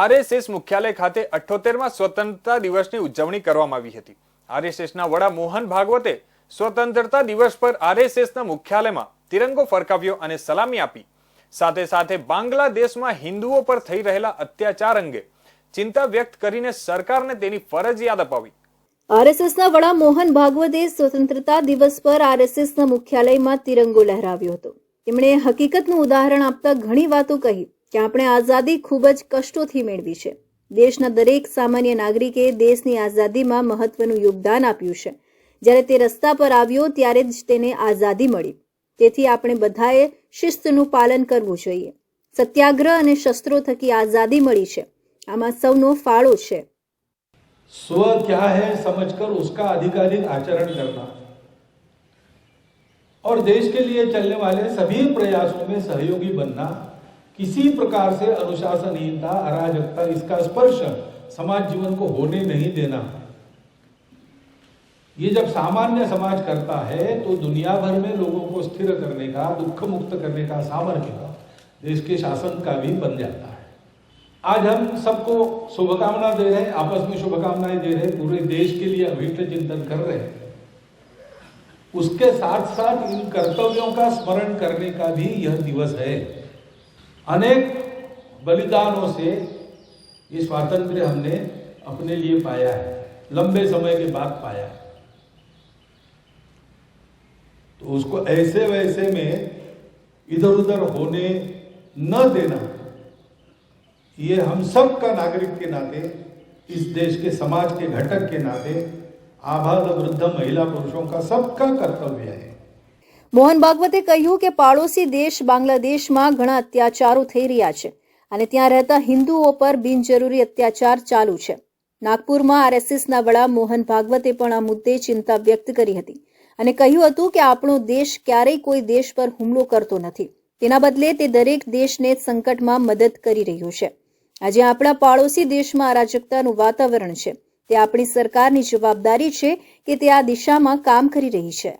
RSS મુખ્યાલય ખાતે અઠ્યોતેરમાં સ્વતંત્રતા દિવસની ઉજવણી કરવામાં આવી હતી. આરએસએસના વડા મોહન ભાગવતે સ્વતંત્રતા દિવસ પર આરએસએસના મુખ્યાલયમાં તિરંગો ફરકાવ્યો અને સલામી આપી. સાથે સાથે બાંગ્લાદેશમાં હિન્દુઓ પર થઈ રહેલા અત્યાચાર અંગે ચિંતા વ્યક્ત કરીને સરકારને તેની ફરજ યાદ અપાવી. આરએસએસના વડા મોહન ભાગવતે સ્વતંત્રતા દિવસ પર આરએસએસના મુખ્યાલયમાં તિરંગો લહેરાવ્યો હતો. તેમણે હકીકતનું ઉદાહરણ આપતા ઘણી વાતો કહી. કે આપણે આઝાદી ખૂબ જ કષ્ટોથી મેળવી છે દેશના દરેક સામાન્ય નાગરિકે દેશની આઝાદીમાં મહત્વનું યોગદાન આપ્યું છે જ્યારે તે રસ્તા પર આવ્યો ત્યારે જ તેને આઝાદી મળી તેથી આપણે બધાએ શિસ્તનું પાલન કરવું જોઈએ સત્યાગ્રહ અને શસ્ત્રો થકી આઝાદી મળી છે આમાં સૌનો ફાળો છે स्व क्या है समझकर उसका आधिकारिक आचरण करना और देश के लिए चलने वाले सभी प्रयासों में सहयोगी बनना किसी प्रकार से अनुशासनहीनता, अराजकता, इसका स्पर्श समाज जीवन को होने नहीं देना। ये जब सामान्य समाज करता है तो दुनिया भर में लोगों को स्थिर करने का, दुख मुक्त करने का सामर्थ्य देश के शासन का भी बन जाता है। आज हम सबको शुभकामना दे रहे हैं, आपस में शुभकामनाएँ दे रहे हैं, पूरे देश के लिए अभिष्ट चिंतन कर रहे हैं। उसके साथ साथ इन कर्तव्यों का स्मरण करने का भी यह दिवस है। अनेक बलिदानों से ये स्वातंत्र्य हमने अपने लिए पाया है, लंबे समय के बाद पाया है। तो उसको ऐसे वैसे में इधर उधर होने न देना, ये हम सब का नागरिक के नाते, इस देश के समाज के घटक के नाते, आबाद वृद्ध महिला पुरुषों का सबका कर्तव्य है। મોહન ભાગવતે કહ્યું કે પાડોશી દેશ બાંગ્લાદેશમાં ઘણા અત્યાચારો થઈ રહ્યા છે અને ત્યાં રહેતા હિન્દુઓ પર બિનજરૂરી અત્યાચાર ચાલુ છે. નાગપુરમાં આરએસએસના વડા મોહન ભાગવતે પણ આ મુદ્દે ચિંતા વ્યક્ત કરી હતી અને કહ્યું હતું કે આપણો દેશ ક્યારેય કોઈ દેશ પર હુમલો કરતો નથી. તેના બદલે તે દરેક દેશને સંકટમાં મદદ કરી રહ્યું છે. આજે આપણા પાડોશી દેશમાં અરાજકતાનું વાતાવરણ છે. તે આપણી સરકારની જવાબદારી છે કે તે આ દિશામાં કામ કરી રહી છે.